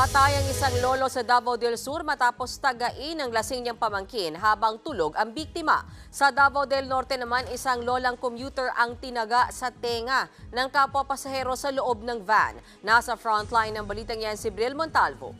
Patay ang isang lolo sa Davao del Sur matapos tagain ang lasing niyang pamangkin habang tulog ang biktima. Sa Davao del Norte naman, isang lolang commuter ang tinaga sa tenga ng kapwa pasahero sa loob ng van. Nasa frontline ng balitang yan si Bril Montalvo.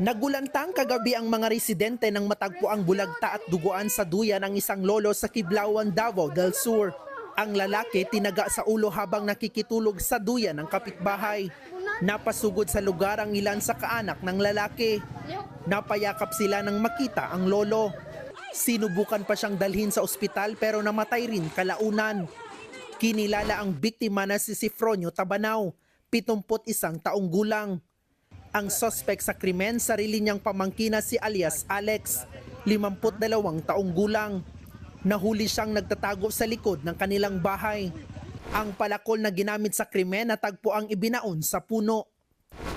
Nagulantang kagabi ang mga residente ng matagpo ang bulagta at duguan sa duyan ng isang lolo sa Kiblawan, Davao del Sur. Ang lalaki tinaga sa ulo habang nakikitulog sa duyan ng kapitbahay. Napasugod sa lugar ang ilan sa kaanak ng lalaki. Napayakap sila nang makita ang lolo. Sinubukan pa siyang dalhin sa ospital pero namatay rin kalaunan. Kinilala ang biktima na si Sifronio Tabanao, 71 taong gulang. Ang suspect sa krimen, sarili niyang pamangkina si alias Alex, 52 taong gulang. Nahuli siyang nagtatago sa likod ng kanilang bahay. Ang palakol na ginamit sa krimen natagpo ang ibinaon sa puno.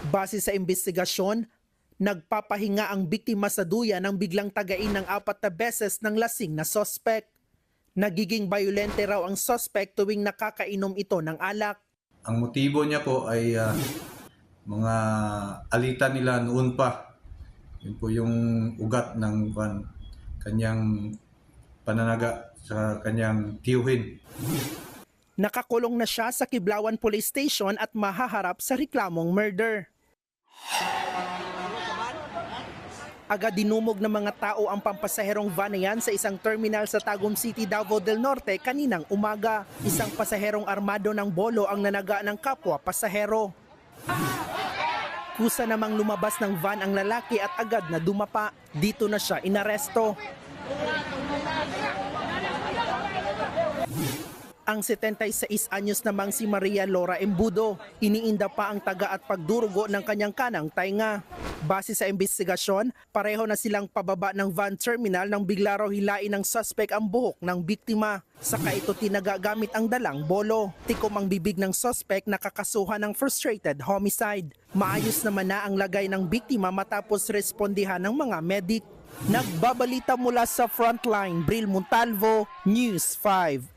Base sa investigasyon, nagpapahinga ang biktima sa duya ng biglang tagain ng apat na beses ng lasing na suspect. Nagiging violente raw ang suspect tuwing nakakainom ito ng alak. Ang motibo niya po ay ah, mga alitan nila noon pa. Yun po yung ugat ng kan, kanyang pananaga sa kanyang tiyuhin. Nakakulong na siya sa Kiblawan Police Station at mahaharap sa reklamong murder. Agad dinumog ng mga tao ang pampasaherong van na yan sa isang terminal sa Tagum City, Davao del Norte kaninang umaga. Isang pasaherong armado ng bolo ang nanaga ng kapwa pasahero. Kusa namang lumabas ng van ang lalaki at agad na dumapa. Dito na siya inaresto. Ang 76 anyos namang si Maria Laura Embudo, iniinda pa ang taga at pagdurugo ng kanyang kanang tainga. Base sa investigasyon, pareho na silang pababa ng van terminal nang bigla raw hilain ng suspect ang buhok ng biktima. Saka ito tinaga gamit ang dalang bolo. Tikom ang bibig ng suspect nakakasuhan ng frustrated homicide. Maayos naman na ang lagay ng biktima matapos respondihan ng mga medic. Nagbabalita mula sa frontline, Bril Montalvo, News 5.